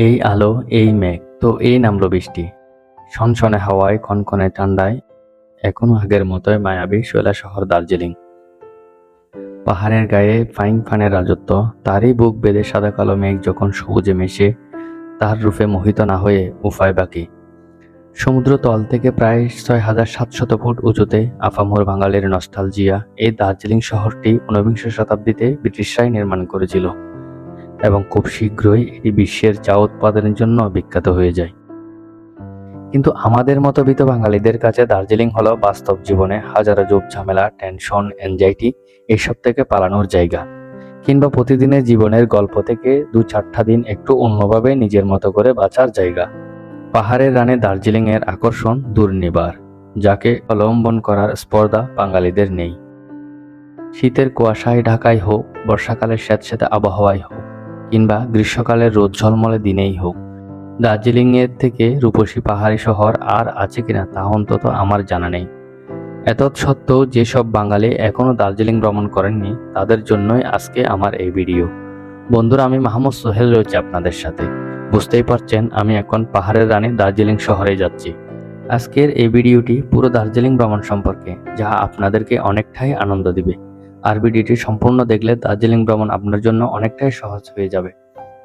এই আলো, এই মেঘ, তো এই নামলো বৃষ্টি। সনসনে হাওয়ায়, কনকনে ঠান্ডায়, এখনও আগের মতোই মায়াবী শৈলা শহর দার্জিলিং। পাহাড়ের গায়ে ফাইন ফানের রাজত্ব, তারই বুক বেঁধে সাদা কালো মেঘ যখন সবুজে মেশে, তার রূপে মোহিত না হয়ে উফায় বাকি। সমুদ্র তল থেকে প্রায় ছয় হাজার সাতশত ফুট উঁচুতে আফামোর বাঙালির নস্টালজিয়া এই দার্জিলিং শহরটি ঊনবিংশ শতাব্দীতে ব্রিটিশরাই নির্মাণ করেছিল। এবং খুব শীঘ্রই এটি বিশ্বের চা উৎপাদনের জন্য বিখ্যাত হয়ে যায়। কিন্তু আমাদের মতো বিত বাঙালিদের কাছে দার্জিলিং হলো বাস্তব জীবনে হাজারো জোব ঝামেলা, টেনশন এনজাইটি এসব থেকে পালানোর জায়গা। কিংবা প্রতিদিনের জীবনের গল্প থেকে দু চারটা দিন একটু অন্যভাবে নিজের মতো করে বাঁচার জায়গা। পাহাড়ের রানে দার্জিলিং এর আকর্ষণ দুর্নিবার, যাকে অবলম্বন করার স্পর্ধা বাঙালিদের নেই। শীতের কুয়াশায় ঢাকায় হোক, বর্ষাকালের স্যাঁতস্যাঁতে আবহাওয়ায় হোক কিংবা গ্রীষ্মকালের রোদ ঝলমলে দিনেই হোক। দার্জিলিংয়ের থেকে রূপসী পাহাড়ি শহর আর আছে কিনা তা অন্তত আমার জানা নেই। এতৎ সত্ত্বেও যেসব বাঙালি এখনও দার্জিলিং ভ্রমণ করেননি, তাদের জন্যই আজকে আমার এই ভিডিও। বন্ধুরা, আমি মাহমুদ সোহেল রয়েছে আপনাদের সাথে। বুঝতেই পারছেন, আমি এখন পাহাড়ের রানী দার্জিলিং শহরে যাচ্ছি। আজকের এই ভিডিওটি পুরো দার্জিলিং ভ্রমণ সম্পর্কে, যা আপনাদেরকে অনেকটাই আনন্দ দিবে। আর ভিডিওটি সম্পূর্ণ দেখলে দার্জিলিং ভ্রমণ আপনার জন্য অনেকটাই সহজ হয়ে যাবে।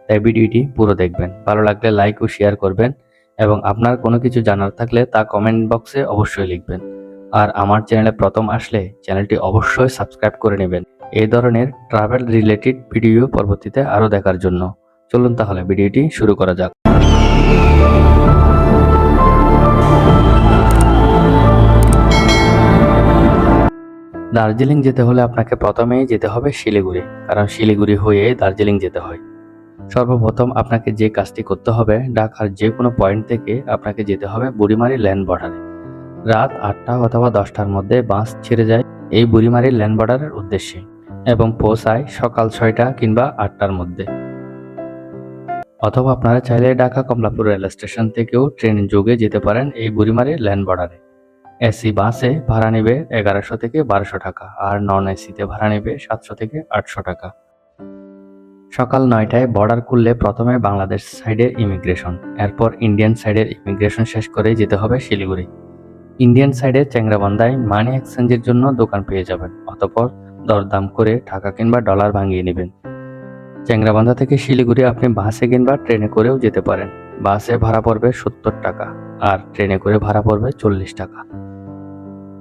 তাই ভিডিওটি পুরো দেখবেন। ভালো লাগলে লাইক ও শেয়ার করবেন এবং আপনার কোনো কিছু জানার থাকলে তা কমেন্ট বক্সে অবশ্যই লিখবেন। আর আমার চ্যানেলে প্রথম আসলে চ্যানেলটি অবশ্যই সাবস্ক্রাইব করে নেবেন। এই ধরনের ট্রাভেল রিলেটেড ভিডিও পরবর্তীতে আরও দেখার জন্য। চলুন তাহলে ভিডিওটি শুরু করা যাক। দার্জিলিং যেতে হলে আপনাকে প্রথমেই যেতে হবে শিলিগুড়ি, কারণ শিলিগুড়ি হয়ে দার্জিলিং যেতে হয়। সর্বপ্রথম আপনাকে যে কাজটি করতে হবে, ঢাকার যে কোনো পয়েন্ট থেকে আপনাকে যেতে হবে বুড়িমারি ল্যান্ড বর্ডারে। রাত আটটা অথবা দশটার মধ্যে বাস ছেড়ে যায় এই বুড়িমারি ল্যান্ড বর্ডারের উদ্দেশ্যে এবং পৌঁছায় সকাল ছয়টা কিংবা আটটার মধ্যে। অথবা আপনারা চাইলে ঢাকা কমলাপুর রেল স্টেশন থেকেও ট্রেন যোগে যেতে পারেন এই বুড়িমারি ল্যান্ড বর্ডারে। এসি বাসে ভাড়া নেবে এগারোশো থেকে বারোশো টাকা আর নন এসিতে ভাড়া নেবে সাতশো থেকে আটশো টাকা। সকাল নয়টায় বর্ডার খুললে প্রথমে বাংলাদেশ সাইডের ইমিগ্রেশন এরপর ইন্ডিয়ান সাইডের ইমিগ্রেশন শেষ করে যেতে হবে শিলিগুড়ি। ইন্ডিয়ান সাইডের চ্যাংরাবান্ধায় মানি এক্সচেঞ্জের জন্য দোকান পেয়ে যাবেন, অতপর দরদাম করে টাকা কিংবা ডলার ভাঙিয়ে নেবেন। চ্যাংরাবান্ধা থেকে শিলিগুড়ি আপনি বাসে কিংবা ট্রেনে করেও যেতে পারেন। বাসে ভাড়া পড়বে সত্তর টাকা আর ট্রেনে করে ভাড়া পড়বে চল্লিশ টাকা।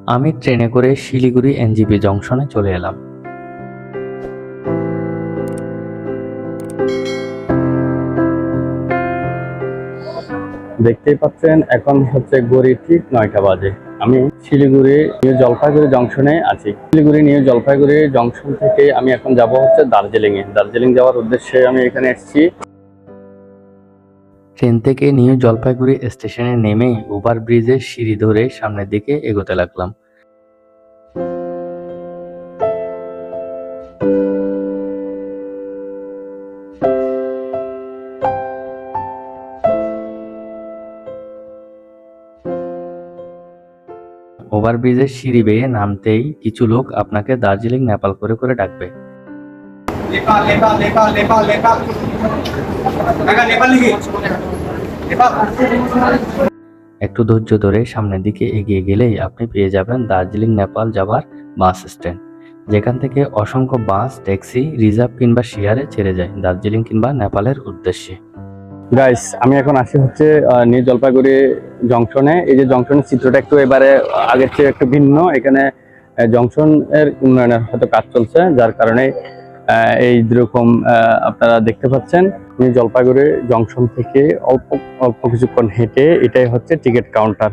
আমি ট্রেনে করে শিলিগুড়ি এনজিপি জংশনে চলে এলাম। দেখতেই পাচ্ছেন, এখন হচ্ছে গড়ি ঠিক নয়টা বাজে। আমি শিলিগুড়ি নিউ জলপাইগুড়ি জংশনে আছি। শিলিগুড়ি নিউ জলপাইগুড়ি জংশন থেকে আমি এখন যাব হচ্ছে দার্জিলিং এ দার্জিলিং যাওয়ার উদ্দেশ্যে আমি এখানে এসেছি। ট্রেন থেকে নিউ জলপাইগুড়ি স্টেশনে নেমেই ওভার ব্রিজের সিঁড়ি ধরে সামনের দিকে এগোতে লাগলাম। ওভার ব্রিজের সিঁড়ি বেয়ে নামতেই কিছু লোক আপনাকে দার্জিলিং, নেপাল করে করে ডাকবে। नेपाल नेपाल नेपाल नेपाल नेपाल কাকা নেপাল লিখি নেপাল একটু ধৈর্য ধরে সামনের দিকে এগিয়ে গেলেই আপনি পেয়ে যাবেন দার্জিলিং নেপাল যাবার বাস স্ট্যান্ড যেখান থেকে অসংখ্য বাস ট্যাক্সি রিজার্ভ কিংবা শেয়ারে ছেড়ে যায় দার্জিলিং কিংবা নেপালের উদ্দেশ্যে গাইস আমি এখন আসি হচ্ছে আহ, নিউ জলপাইগুড়ি জংশনে এই যে জংশনের চিত্রটা একটু এবারে আগের চেয়ে একটু ভিন্ন এখানে আহ, জংশন এর উন্নয়নের হয়তো কাজ চলছে যার কারণে আহ, এই যেরকম আপনারা দেখতে পাচ্ছেন জলপাইগুড়ি জংশন থেকে অল্প অল্প কিছুক্ষণ হেঁটে এটাই হচ্ছে টিকিট কাউন্টার।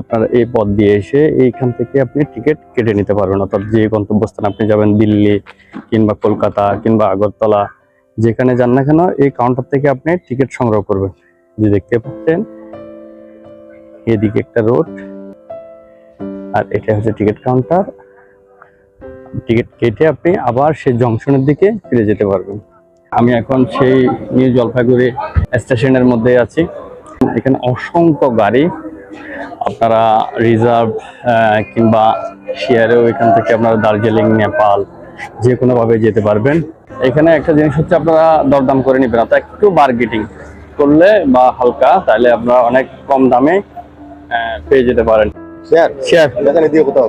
আপনার এই পথ দিয়ে এসে এইখান থেকে আপনি টিকিট কেটে নিতে পারবেন। অর্থাৎ যে গন্তব্যস্থানে আপনি যাবেন, দিল্লি কিংবা কলকাতা কিংবা আগরতলা, যেখানে যান না কেন, এই কাউন্টার থেকে আপনি টিকিট সংগ্রহ করবেন। যে দেখতে পাচ্ছেন, এদিকে একটা রোড, আর এটা হচ্ছে টিকিট কাউন্টার। টিকিট কেটে আপনি আবার সেই জংশনের দিকে ফিরে যেতে পারবেন। আমি এখন সেই নিউ জলপাইগুড়ি স্টেশনের মধ্যে আছি। এখানে অসংখ্য গাড়ি আপনারা রিজার্ভ কিংবা শেয়ারেও এখান থেকে আপনারা দার্জিলিং নেপাল যে কোনোভাবে যেতে পারবেন। এখানে একটা জিনিস হচ্ছে আপনারা দরদাম করে নেবেন অর্থাৎ একটু বার্গেটিং করলে বা হালকা তাহলে আপনারা অনেক কম দামে পেয়ে যেতে পারেন। শেয়ার শেয়ার দিয়ে কোথাও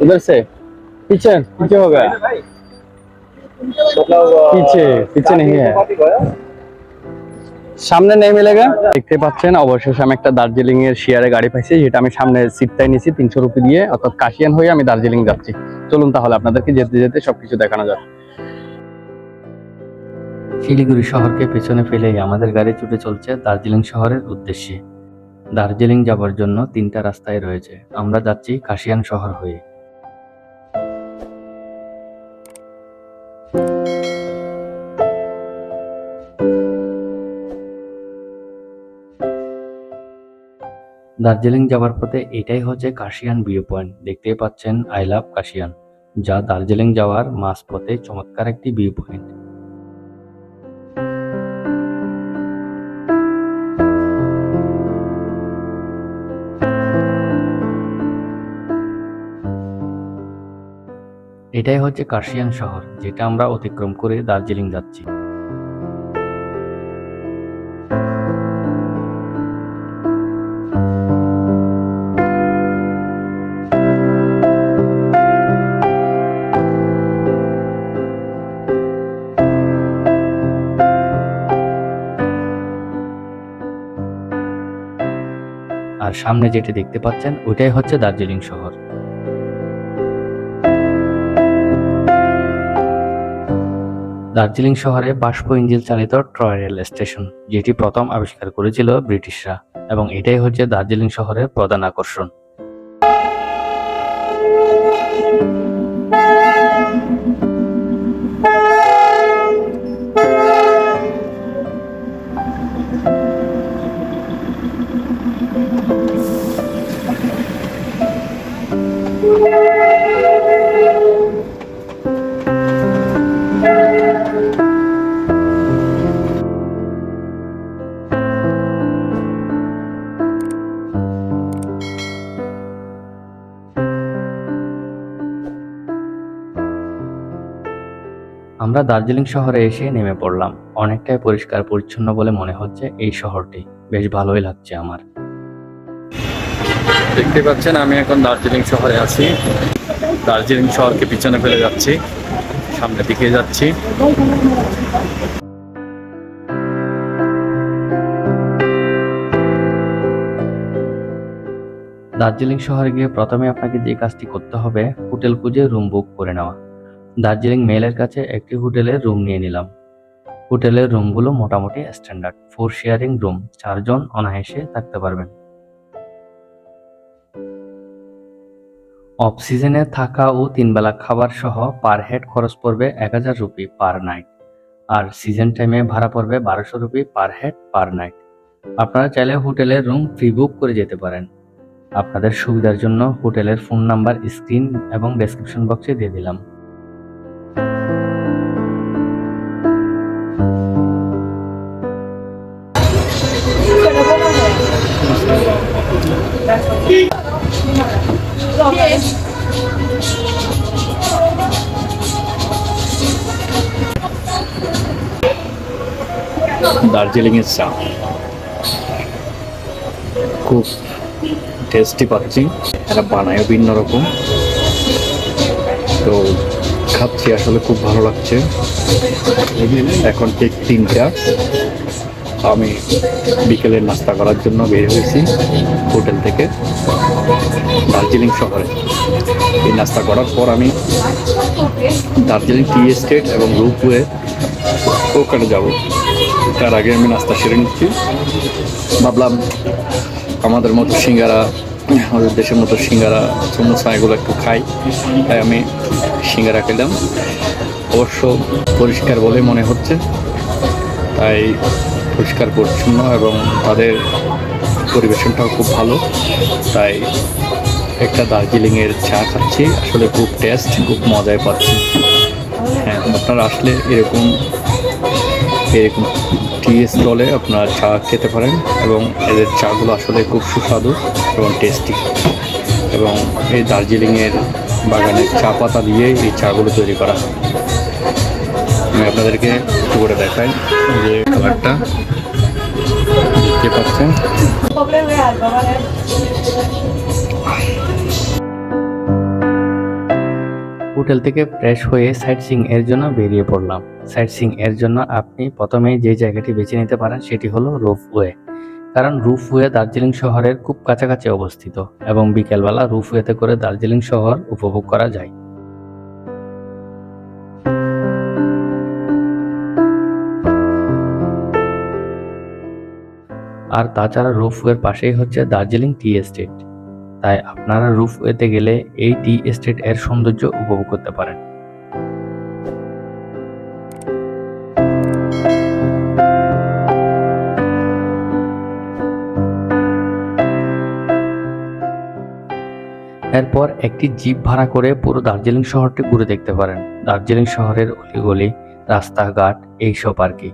उधर से पीछे पीछे होगा पीछे पीछे नहीं है সামনে নেই মিলেগা দেখতে পাচ্ছেন অবশেষে আমি একটা দার্জিলিং এর শেয়ারে গাড়ি পাইছি যেটা আমি সামনে সিটটাই নিছি তিনশো রুপি দিয়ে অর্থাৎ কাশিয়ান হয়ে আমি দার্জিলিং যাচ্ছি চলুন তাহলে আপনাদেরকে যেতে যেতে সবকিছু দেখানো যাক শিলিগুড়ি শহরকে পেছনে ফেলেই আমাদের গাড়ি ছুটে চলছে দার্জিলিং শহরের উদ্দেশ্যে দার্জিলিং যাবার জন্য তিনটা রাস্তায় রয়েছে আমরা যাচ্ছি কাশিয়ান শহর হয়ে দার্জিলিং যাওয়ার পথে এটাই হচ্ছে কাশিয়ান ভিউ পয়েন্ট। দেখতেই পাচ্ছেন আই লাভ কাশিয়ান যা দার্জিলিং যাওয়ার মাঝ পথে চমৎকার একটি ভিউ পয়েন্ট। এটাই হচ্ছে কার্শিয়ান শহর, যেটা আমরা অতিক্রম করে দার্জিলিং যাচ্ছি। আর সামনে যেটি দেখতে পাচ্ছেন, ওইটাই হচ্ছে দার্জিলিং শহর। দার্জিলিং শহরে বাষ্প ইঞ্জিল চালিত ট্রয় রেল স্টেশন, যেটি প্রথম আবিষ্কার করেছিল ব্রিটিশরা, এবং এটাই হচ্ছে দার্জিলিং শহরের প্রধান আকর্ষণ। আমরা দার্জিলিং শহরে এসে নেমে পড়লাম। অনেকটাই পরিষ্কার পরিচ্ছন্ন বলে মনে হচ্ছে এই শহরটি। বেশ ভালোই লাগছে আমার। দেখতে পাচ্ছেন, আমি এখন দার্জিলিং শহরে আছি। দার্জিলিং শহরকে পিছনে ফেলে যাচ্ছি সামনের দিকে যাচ্ছি। দার্জিলিং শহরে গিয়ে প্রথমে আপনাকে যে কাজটি করতে হবে, হোটেল খুঁজে রুম বুক করে নেওয়া। দার্জিলিং মেলের কাছে একটি হোটেলের রুম নিয়ে নিলাম। হোটেলের রুমগুলো মোটামুটি স্ট্যান্ডার্ড ফোর শেয়ারিং রুম চারজন অনায়াসে থাকতে পারবেন। অফ সিজনে থাকা ও তিনবেলা খাবার সহ পার হেড খরচ পড়বে এক হাজার রুপি পার নাইট। আর সিজন টাইমে ভাড়া পড়বে বারোশো rupee per head per night. আপনারা চাইলে হোটেলের রুম ফ্রি বুক করে যেতে পারেন। আপনাদের সুবিধার জন্য হোটেলের ফোন নাম্বার, স্ক্রিন এবং ডেসক্রিপশন বক্সে দিয়ে দিলাম। দার্জিলিং এর চা। খুব টেস্টি পাচ্ছি। এরা বানায় ভিন্ন রকম। তো খাচ্ছি, আসলে খুব ভালো লাগছে। এখন ঠিক তিনটা। আমি বিকেলের নাস্তা করার জন্য বের হয়েছি হোটেল থেকে দার্জিলিং শহরে। এই নাস্তা করার পর আমি দার্জিলিং টি এস্টেট এবং রূপওয়ে ওখানে যাব। তার আগে আমি নাস্তা সেরে নিচ্ছি। ভাবলাম আমাদের মতো সিঙ্গারা, আমাদের দেশের মতো সিঙ্গারা সমোসা এগুলো একটু খাই। তাই আমি সিঙ্গারা খেলাম। অবশ্য পরিষ্কার বলে মনে হচ্ছে। তাই পরিষ্কার, পরিচ্ছন্ন এবং তাদের পরিবেশনটাও খুব ভালো। তাই একটা দার্জিলিংয়ের চা খাচ্ছি। আসলে খুব টেস্ট খুব মজায় পাচ্ছি। হ্যাঁ আপনারা আসলে এরকম এরকম টি স্টলে আপনারা চা খেতে পারেন এবং এদের চাগুলো আসলে খুব সুস্বাদু এবং টেস্টি এবং এই দার্জিলিংয়ের বাগানের চা পাতা দিয়ে এই চাগুলো তৈরি করা। হয় আমি আপনাদেরকে একটু করে দেখাই যে দেখতে পাচ্ছেন হোটেল থেকে ফ্রেশ হয়ে সাইট সিং এর জন্য বেরিয়ে পড়লাম। সাইট সিং এর জন্য আপনি প্রথমেই যে জায়গাটি বেছে নিতে পারেন সেটি হলো রুফওয়ে। কারণ রুফওয়ে দার্জিলিং শহরের খুব কাছাকাছি অবস্থিত এবং বিকেলবেলা রুফওয়েতে করে দার্জিলিং শহর উপভোগ করা যায়। আর তাছাড়া রুফওয়ের পাশেই হচ্ছে দার্জিলিং টি এস্টেট। তাই আপনারা রুফওয়েতে গেলে এই টি এস্টেট এর সৌন্দর্য উপভোগ করতে পারেন। এরপর একটি জিপ ভাড়া করে পুরো দার্জিলিং শহরটি ঘুরে দেখতে পারেন। দার্জিলিং শহরের অলিগলি, রাস্তাঘাট, এইসব আর কি।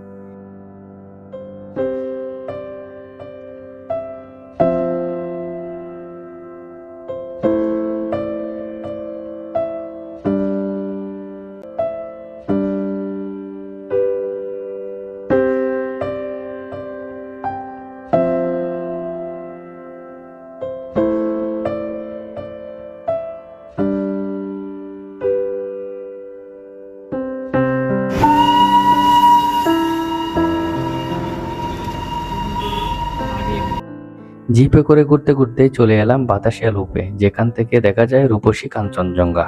জিপে করে ঘুরতে ঘুরতে চলে এলাম বাতাসিয়া লুপে যেখান থেকে দেখা যায় রূপসী কাঞ্চনজঙ্ঘা।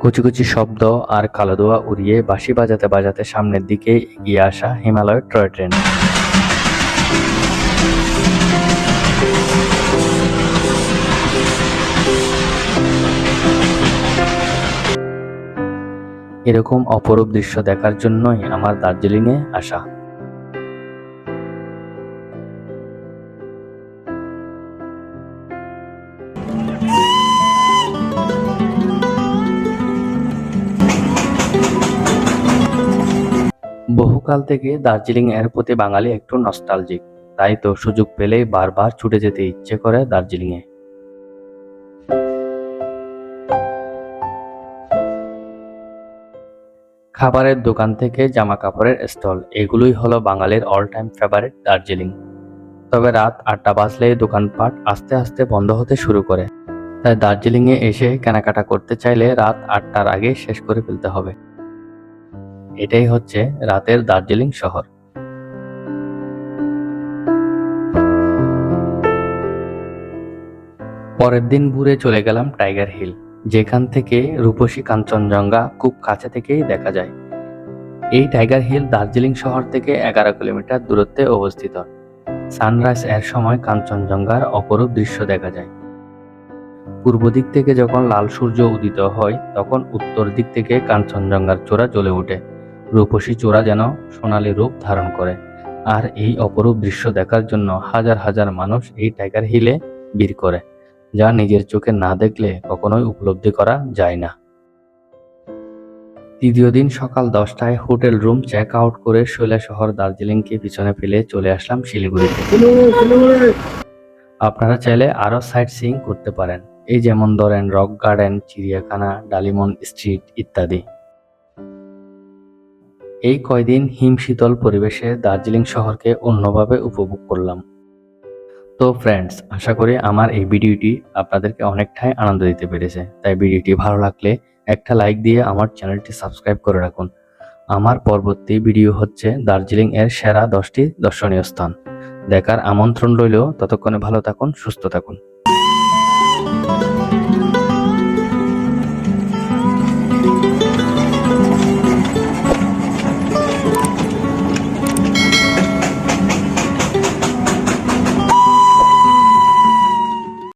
কুচি কুচি শব্দ আর কালো ধোয়া উড়িয়ে বাঁশি বাজাতে বাজাতে সামনের দিকে এগিয়ে আসা হিমালয় টয় ট্রেন। এরকম অপরূপ দৃশ্য দেখার জন্যই আমার দার্জিলিংয়ে আসা। বহুকাল থেকে দার্জিলিং এর প্রতি বাঙালি একটু নস্টালজিক তাই তো সুযোগ পেলেই বারবার ছুটে যেতে ইচ্ছে করে দার্জিলিং এ। খাবারের দোকান থেকে জামা কাপড়ের স্টল, এগুলোই হলো বাঙালির অল টাইম ফেভারিট দার্জিলিং। তবে রাত আটটা বাজলেই দোকানপাট আস্তে আস্তে বন্ধ হতে শুরু করে। তাই দার্জিলিং এ এসে কেনাকাটা করতে চাইলে রাত আটটার আগে শেষ করে ফেলতে হবে। এটাই হচ্ছে রাতের দার্জিলিং শহর। পরের দিন ঘুরে চলে গেলাম টাইগার হিল, যেখান থেকে রূপসী কাঞ্চনজঙ্ঘা খুব কাছে থেকেই দেখা যায়। এই টাইগার হিল দার্জিলিং শহর থেকে এগারো কিলোমিটার দূরত্বে অবস্থিত। সানরাইজ এর সময় কাঞ্চনজঙ্ঘার অপরূপ দৃশ্য দেখা যায়। পূর্ব দিক থেকে যখন লাল সূর্য উদিত হয়, তখন উত্তর দিক থেকে কাঞ্চনজঙ্ঘার চূড়া জ্বলে ওঠে। রূপসী চূড়া যেন সোনালী রূপ ধারণ করে। আর এই অপরূপ দৃশ্য দেখার জন্য হাজার হাজার মানুষ এই টাইগার হিলে ভিড় করে, যা নিজের চোখে না দেখলে কখনোই উপলব্ধি করা যায় না। তৃতীয় দিন সকাল দশটায় হোটেল রুম চেক আউট করে শৈলা শহর দার্জিলিংকে পিছনে ফেলে চলে আসলাম শিলিগুড়িতে আপনারা চাইলে আরও সাইট সিইং করতে পারেন। এই যেমন ধরেন রক গার্ডেন, চিড়িয়াখানা, ডালিমন স্ট্রিট ইত্যাদি। এই কয়দিন হিম শীতল পরিবেশে দার্জিলিং শহরকে অন্যভাবে উপভোগ করলাম। তো ফ্রেন্ডস আশা করি আমার এই ভিডিওটি আপনাদেরকে অনেকটাই আনন্দ দিতে পেরেছে। তাই ভিডিওটি ভালো লাগলে একটা লাইক দিয়ে আমার চ্যানেলটি সাবস্ক্রাইব করে রাখুন। আমার পরবর্তী ভিডিও হচ্ছে দার্জিলিং এর সেরা দশটি দর্শনীয় স্থান। দেখার আমন্ত্রণ রইল, ততক্ষণে ভালো থাকুন, সুস্থ থাকুন।